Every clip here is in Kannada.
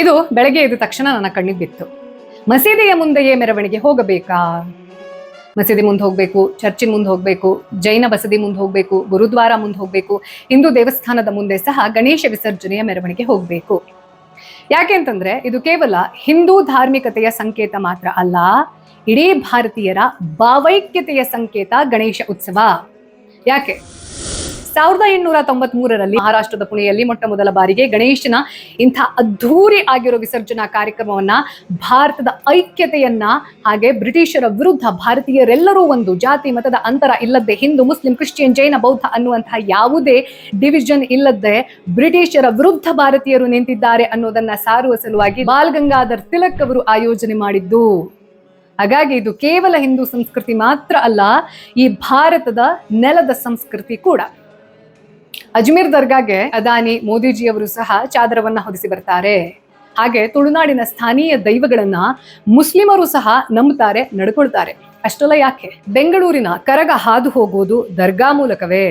ಇದು ಬೆಳಗ್ಗೆ ಎದ್ದ ತಕ್ಷಣ ನನ್ನ ಕಣ್ಣಿಗೆ ಬಿತ್ತು. ಮಸೀದಿಯ ಮುಂದೆಯೇ ಮೆರವಣಿಗೆ ಹೋಗಬೇಕಾ? ಮಸೀದಿ ಮುಂದೆ ಹೋಗಬೇಕು, ಚರ್ಚಿನ ಮುಂದೆ ಹೋಗಬೇಕು, ಜೈನ ಬಸದಿ ಮುಂದೆ ಹೋಗಬೇಕು, ಗುರುದ್ವಾರ ಮುಂದೆ ಹೋಗಬೇಕು, ಹಿಂದೂ ದೇವಸ್ಥಾನದ ಮುಂದೆ ಸಹ ಗಣೇಶ ವಿಸರ್ಜನೆಯ ಮೆರವಣಿಗೆ ಹೋಗಬೇಕು. ಯಾಕೆ ಅಂತಂದ್ರೆ ಇದು ಕೇವಲ ಹಿಂದೂ ಧಾರ್ಮಿಕತೆಯ ಸಂಕೇತ ಮಾತ್ರ ಅಲ್ಲ, ಇಡೀ ಭಾರತೀಯರ ಭಾವೈಕ್ಯತೆಯ ಸಂಕೇತ ಗಣೇಶ ಉತ್ಸವ. ಯಾಕೆ? ಸಾವಿರದ ಎಂಟುನೂರ ತೊಂಬತ್ ಮೂರರಲ್ಲಿ ಮಹಾರಾಷ್ಟ್ರದ ಪುಣೆಯಲ್ಲಿ ಮೊಟ್ಟ ಮೊದಲ ಬಾರಿಗೆ ಗಣೇಶನ ಇಂಥ ಅದ್ಧೂರಿ ಆಗಿರೋ ವಿಸರ್ಜನಾ ಕಾರ್ಯಕ್ರಮವನ್ನ ಭಾರತದ ಐಕ್ಯತೆಯನ್ನ ಹಾಗೆ ಬ್ರಿಟಿಷರ ವಿರುದ್ಧ ಭಾರತೀಯರೆಲ್ಲರೂ ಒಂದು ಜಾತಿ ಮತದ ಅಂತರ ಇಲ್ಲದೆ ಹಿಂದೂ, ಮುಸ್ಲಿಂ, ಕ್ರಿಶ್ಚಿಯನ್, ಜೈನ, ಬೌದ್ಧ ಅನ್ನುವಂತಹ ಯಾವುದೇ ಡಿವಿಷನ್ ಇಲ್ಲದೆ ಬ್ರಿಟಿಷರ ವಿರುದ್ಧ ಭಾರತೀಯರು ನಿಂತಿದ್ದಾರೆ ಅನ್ನೋದನ್ನ ಸಾರುವ ಸಲುವಾಗಿ ಬಾಲ್ ಗಂಗಾಧರ್ ತಿಲಕ್ ಅವರು ಆಯೋಜನೆ ಮಾಡಿದ್ದು. ಹಾಗಾಗಿ ಇದು ಕೇವಲ ಹಿಂದೂ ಸಂಸ್ಕೃತಿ ಮಾತ್ರ ಅಲ್ಲ, ಈ ಭಾರತದ ನೆಲದ ಸಂಸ್ಕೃತಿ ಕೂಡ. ಅಜ್ಮೀರ್ ದರ್ಗಾಗೆ ಅದಾನಿ ಮೋದಿಜಿಯವರು ಸಹ ಚಾದರವನ್ನ ಹೊದಿಸಿ ಬರ್ತಾರೆ. ಹಾಗೆ ತುಳುನಾಡಿನ ಸ್ಥಾನೀಯ ದೈವಗಳನ್ನ ಮುಸ್ಲಿಮರು ಸಹ ನಂಬುತ್ತಾರೆ ನಡ್ಕೊಳ್ತಾರೆ. ಅಷ್ಟೆಲ್ಲ ಯಾಕೆ? ಬೆಂಗಳೂರಿನ ಕರಗ ಹಾದು ಹೋಗೋದು ದರ್ಗಾ ಮೂಲಕವೇ.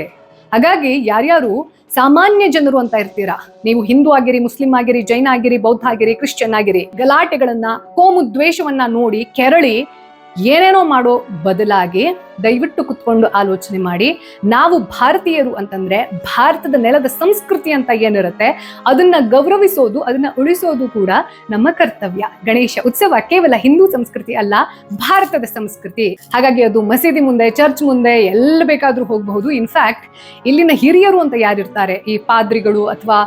ಹಾಗಾಗಿ ಯಾರ್ಯಾರು ಸಾಮಾನ್ಯ ಜನರು ಅಂತ ಇರ್ತೀರಾ? ನೀವು ಹಿಂದೂ ಆಗಿರಿ, ಮುಸ್ಲಿಂ ಆಗಿರಿ, ಜೈನ ಆಗಿರಿ, ಬೌದ್ಧ ಆಗಿರಿ, ಕ್ರಿಶ್ಚಿಯನ್ ಆಗಿರಿ, ಗಲಾಟೆಗಳನ್ನ, ಕೋಮು ದ್ವೇಷವನ್ನ ನೋಡಿ ಕೆರಳಿ ಏನೇನೋ ಮಾಡೋ ಬದಲಾಗಿ ದಯವಿಟ್ಟು ಕುತ್ಕೊಂಡು ಆಲೋಚನೆ ಮಾಡಿ. ನಾವು ಭಾರತೀಯರು ಅಂತಂದ್ರೆ ಭಾರತದ ನೆಲದ ಸಂಸ್ಕೃತಿ ಅಂತ ಏನಿರುತ್ತೆ, ಅದನ್ನ ಗೌರವಿಸೋದು, ಅದನ್ನ ಉಳಿಸೋದು ಕೂಡ ನಮ್ಮ ಕರ್ತವ್ಯ. ಗಣೇಶ ಉತ್ಸವ ಕೇವಲ ಹಿಂದೂ ಸಂಸ್ಕೃತಿ ಅಲ್ಲ, ಭಾರತದ ಸಂಸ್ಕೃತಿ. ಹಾಗಾಗಿ ಅದು ಮಸೀದಿ ಮುಂದೆ, ಚರ್ಚ್ ಮುಂದೆ ಎಲ್ಲ ಬೇಕಾದ್ರೂ ಹೋಗಬಹುದು. ಇನ್ಫ್ಯಾಕ್ಟ್ ಇಲ್ಲಿನ ಹಿರಿಯರು ಅಂತ ಯಾರಿರ್ತಾರೆ? ಈ ಪಾದ್ರಿಗಳು ಅಥವಾ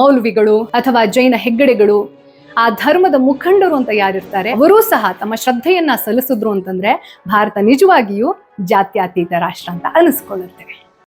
ಮೌಲ್ವಿಗಳು ಅಥವಾ ಜೈನ ಹೆಗ್ಗಡೆಗಳು. ಆ ಧರ್ಮದ ಮುಖಂಡರು ಅಂತ ಯಾರಿರ್ತಾರೆ, ಅವರೂ ಸಹ ತಮ್ಮ ಶ್ರದ್ಧೆಯನ್ನ ಸಲ್ಲಿಸಿದ್ರು ಅಂತಂದ್ರೆ ಭಾರತ ನಿಜವಾಗಿಯೂ ಜಾತ್ಯಾತೀತ ರಾಷ್ಟ್ರ ಅಂತ ಅನಿಸ್ಕೊಳ್ಳುತ್ತೆ.